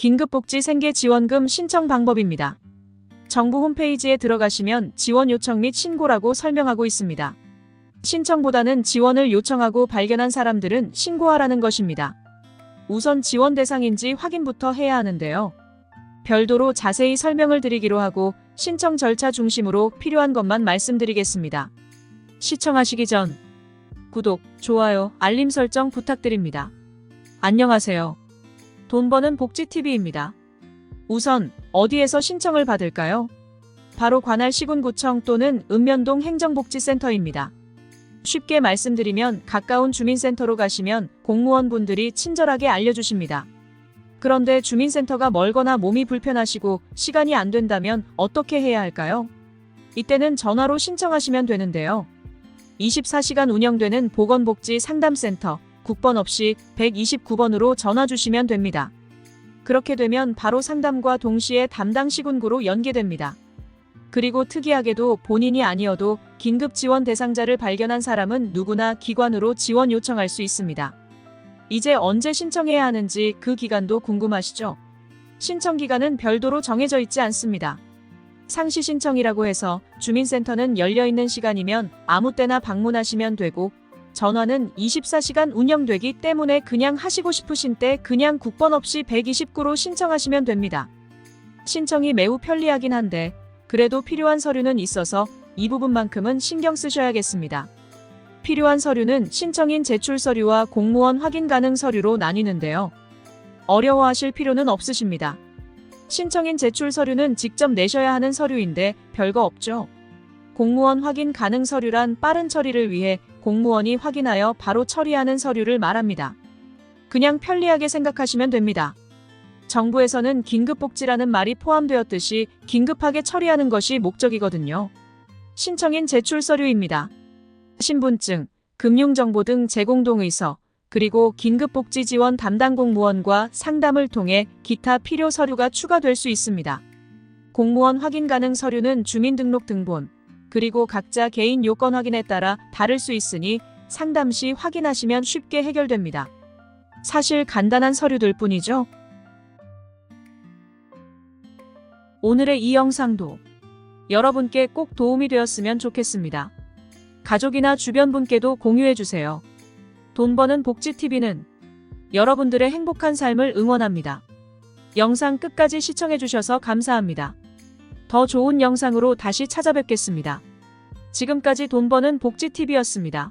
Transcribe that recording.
긴급복지 생계 지원금 신청 방법입니다. 정부 홈페이지에 들어가시면 지원 요청 및 신고라고 설명하고 있습니다. 신청보다는 지원을 요청하고 발견한 사람들은 신고하라는 것입니다. 우선 지원 대상인지 확인부터 해야 하는데요. 별도로 자세히 설명을 드리기로 하고 신청 절차 중심으로 필요한 것만 말씀드리겠습니다. 시청하시기 전 구독, 좋아요, 알림 설정 부탁드립니다. 안녕하세요. 돈 버는 복지TV입니다. 우선 어디에서 신청을 받을까요? 바로 관할 시군구청 또는 읍면동 행정복지센터입니다. 쉽게 말씀드리면 가까운 주민센터로 가시면 공무원분들이 친절하게 알려주십니다. 그런데 주민센터가 멀거나 몸이 불편하시고 시간이 안 된다면 어떻게 해야 할까요? 이때는 전화로 신청하시면 되는데요. 24시간 운영되는 보건복지 상담센터 국번 없이 129번으로 전화 주시면 됩니다. 그렇게 되면 바로 상담과 동시에 담당 시군구로 연계됩니다. 그리고 특이하게도 본인이 아니어도 긴급 지원 대상자를 발견한 사람은 누구나 기관으로 지원 요청할 수 있습니다. 이제 언제 신청해야 하는지 그 기간도 궁금하시죠? 신청 기간은 별도로 정해져 있지 않습니다. 상시 신청이라고 해서 주민센터는 열려있는 시간이면 아무 때나 방문하시면 되고 전화는 24시간 운영되기 때문에 그냥 하시고 싶으신 때 그냥 국번 없이 129로 신청하시면 됩니다. 신청이 매우 편리하긴 한데 그래도 필요한 서류는 있어서 이 부분만큼은 신경 쓰셔야겠습니다. 필요한 서류는 신청인 제출 서류와 공무원 확인 가능 서류로 나뉘는데요. 어려워하실 필요는 없으십니다. 신청인 제출 서류는 직접 내셔야 하는 서류인데 별거 없죠. 공무원 확인 가능 서류란 빠른 처리를 위해 공무원이 확인하여 바로 처리하는 서류를 말합니다. 그냥 편리하게 생각하시면 됩니다. 정부에서는 긴급복지라는 말이 포함되었듯이 긴급하게 처리하는 것이 목적이거든요. 신청인 제출 서류입니다. 신분증, 금융정보 등 제공동의서, 그리고 긴급복지 지원 담당 공무원과 상담을 통해 기타 필요 서류가 추가될 수 있습니다. 공무원 확인 가능 서류는 주민등록 등본, 그리고 각자 개인 요건 확인에 따라 다를 수 있으니 상담 시 확인하시면 쉽게 해결됩니다. 사실 간단한 서류들 뿐이죠. 오늘의 이 영상도 여러분께 꼭 도움이 되었으면 좋겠습니다. 가족이나 주변 분께도 공유해주세요. 돈 버는 복지TV는 여러분들의 행복한 삶을 응원합니다. 영상 끝까지 시청해주셔서 감사합니다. 더 좋은 영상으로 다시 찾아뵙겠습니다. 지금까지 돈 버는 복지TV였습니다.